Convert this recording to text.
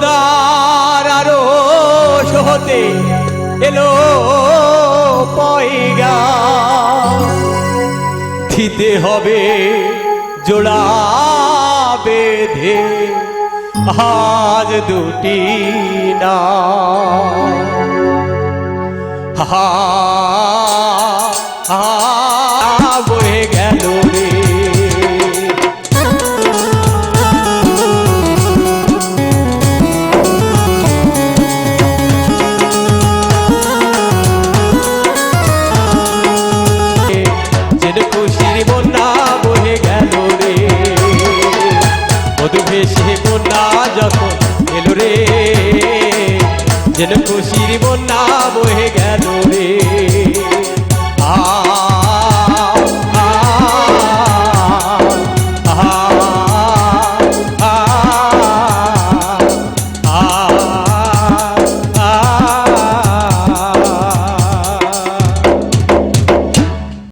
খোদার আরও হতে এলো পয়গা। থিতে হবে জোড়া বেঁধে আজ দুটি না হা হা বন্যা বহে গেল রে। মধু ভেসে বন্যা যখন গেল রে, যেন খুশির বন্যা বহে গেল রে।